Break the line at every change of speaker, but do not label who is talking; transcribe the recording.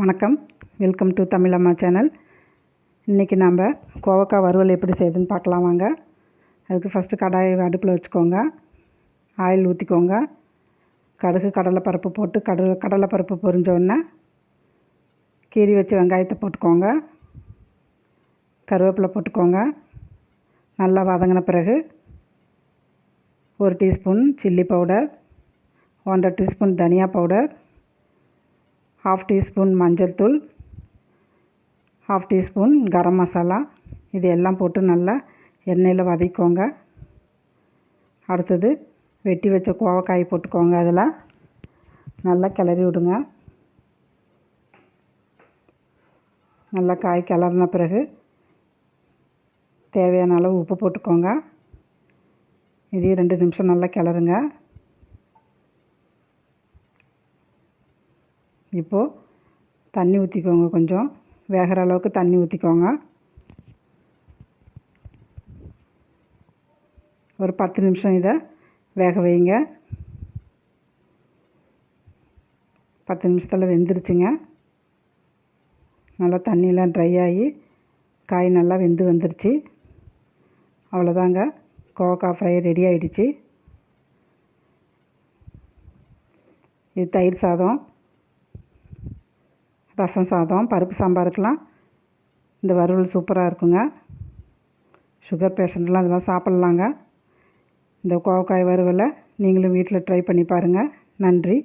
வணக்கம். Welcome to தமிழம்மா channel இன்றைக்கி நாம் கோவக்காய் வறுவல் எப்படி செய்யுதுன்னு பார்க்கலாம் வாங்க. அதுக்கு ஃபஸ்ட்டு கடாயை அடுப்பில் வச்சுக்கோங்க. ஆயில் ஊற்றிக்கோங்க கடுகு கடலைப்பருப்பு போட்டு கடலை கடலைப்பருப்பு பொரிஞ்சோடனே கீரி வச்சு வெங்காயத்தை போட்டுக்கோங்க. கருவேப்பிலை போட்டுக்கோங்க. நல்லா வதங்கின பிறகு ஒரு டீஸ்பூன் சில்லி பவுடர் ஒன்றரை டீஸ்பூன் தனியா பவுடர் ஹாஃப் டீஸ்பூன் மஞ்சள் தூள் ஹாஃப் டீஸ்பூன் கரம் மசாலா. இது எல்லாம் போட்டு நல்லா எண்ணெயில் வதக்கிக்கோங்க. அடுத்தது வெட்டி வச்ச கோவக்காய் போட்டுக்கோங்க அதில். நல்லா கிளறி விடுங்க. நல்லா காய் கிளறின பிறகு தேவையான அளவு உப்பு போட்டுக்கோங்க. இதையும் ரெண்டு நிமிஷம் நல்லா கிளறுங்க. இப்போது தண்ணி ஊற்றிக்கோங்க கொஞ்சம். வேகிற அளவுக்கு தண்ணி ஊற்றிக்கோங்க ஒரு பத்து நிமிஷம் இதை வேக வைங்க. பத்து நிமிஷத்தில் வெந்துருச்சுங்க. நல்லா தண்ணியெலாம் ட்ரை ஆகி காய் நல்லா வெந்து வந்துருச்சு. அவ்வளோதாங்க. கோவக்காய் ஃப்ரை ரெடி ஆகிடுச்சு இது தயிர் சாதம். ரசம் சாதம் பருப்பு சாம்பாருக்கெலாம் இந்த வறுவல் சூப்பராக இருக்குங்க. சுகர் பேஷண்ட்லாம் இதெல்லாம் சாப்பிட்லாங்க. இந்த கோவக்காய் வறுவலை நீங்களும் வீட்டில் ட்ரை பண்ணி பாருங்கள் நன்றி.